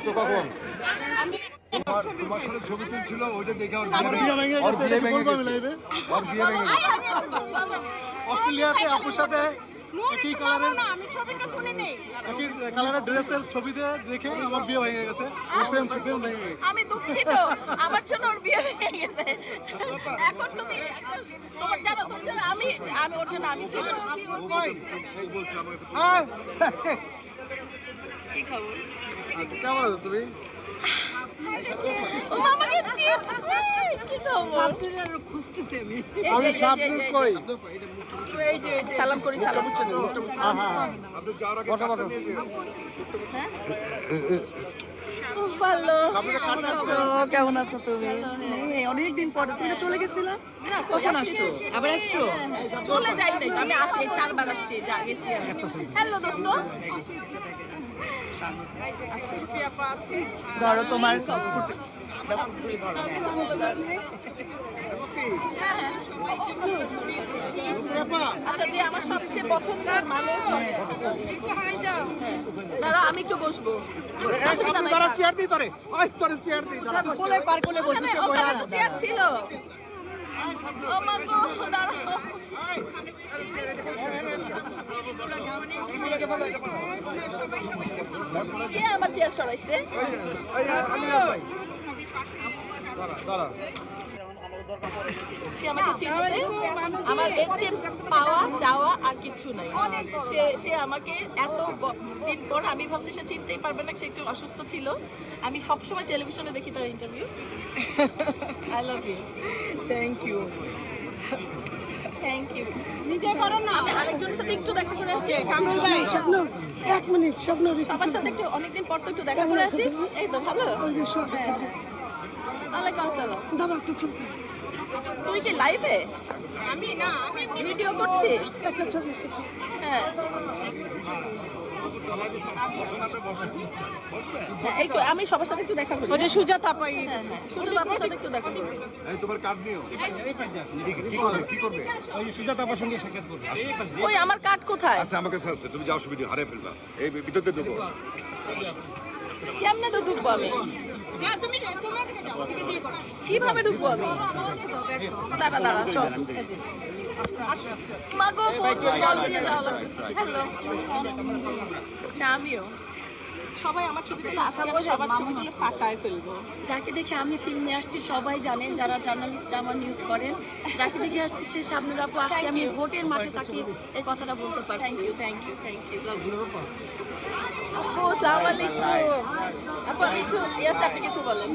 আসছো কখন? তোমার তোমার সাথে ছবি তুলছিল ওইটা দেখে ওর আমার বিয়ে ভেঙে গেছে, ওর বিয়ে ভেঙে গেছে। অস্ট্রেলিয়াতে আপুর সাথে একই কালারের না আমি ছবিটা তুলে নেই একই কালারের ড্রেসের ছবি দিয়ে দেখে আমার বিয়ে ভেঙে গেছে। ওর প্রেম প্রেম ভেঙে গেছে। আমি দুঃখিত। আমার জন্য ওর বিয়ে গেছে। এখন তুমি তোমার জানো তুমি জানো আমি আমি ওর জন্য আমি ছিল। ও বলছে- ও বলছে আমার কাছে কি খবর? কেমন আছো তুমি? ও আমাকে চিনছে কি খবর? খুঁজতেছি আমি। আমি শাবনুর কই? সালাম করি সালাম হ্যাঁ হ্যাঁ হ্যাঁ। আপনি যাওয়ার আগে চারটা নিয়ে যেও। ভালো। কেমন আছো তুমি? অনেক দিন পরে। তুমি চলে গেছিলা? কখন আসছো? আবার আসছো? চলে যাই আমি আসি চারবার আসছি হ্যালো দোস্ত। ধরো তোমার আচ্ছা যে আমার সবচেয়ে পছন্দের মানুষ দাঁড়া আমি একটু বসবো। চেয়ার দিই তোরে চেয়ার দিই বসে চেয়ার ছিল। কে আমার চেয়ার সরাইছে দাঁড়া। সে আমাকে চিনছে। আমার এর চেয়ে পাওয়া যাওয়া আর কিছু নাই। সে সে আমাকে এত দিন পর আমি ভাবছি সে চিনতেই পারবে না সে একটু অসুস্থ ছিল। আমি সবসময় টেলিভিশনে দেখি তার interview I love you thank you thank you নিজে করো না? আমি আরেকজনের সাথে একটু দেখা করে আসি। স্বপ্ন এক মিনিট স্বপ্ন সবার সাথে একটু অনেকদিন পর তো একটু দেখা করে আসি। এই তো ভালো। ওয়ালাইকুম আসসালাম দাদা একটা ছবি। তুই কি লাইভে আমি না আমি ভিডিও করছিস? একটা ছবি একটা ছবি। হ্যাঁ। হ্যাঁ, এই তো আমি সবার সাথে একটু দেখা করি। ওই যে সুজাতা পাই। হ্যাঁ, শুধু বাবার সাথে একটু দেখা করি। এই তোমার কার্ড নিও। কি কি করবে কি করবে? ওই আমার কার্ড কোথায়? আচ্ছা কাছে আছে তুমি যাও সুবিধা হারিয়ে ফেলবা। এই ভিতরতে ঢুকো। কেমনে তো ঢুকবো আমি কীভাবে ঢুকবো আমি দাঁড়া দাঁড়া চল এই মা গো কোন দল দিয়ে যাওয়া লাগতেছে হ্যালো আমিও সবাই আমার ছবি তুলে আসলে আমি সবার ছবি তুলে ফাঁকায় ফেলব। যাকে দেখে আমি ফিল্মে আসছি সবাই জানেন যারা জার্নালিস্টরা আমার নিউজ করেন যাকে দেখে আসছি সে সামনে রাখব আজকে আমি ভোটের মাঠে তাকে এই কথাটা বলতে পারি thank you thank you thank you আপু আসসালামু আলাইকুম। আপু একটু ইয়াস আপনি কিছু বলেন।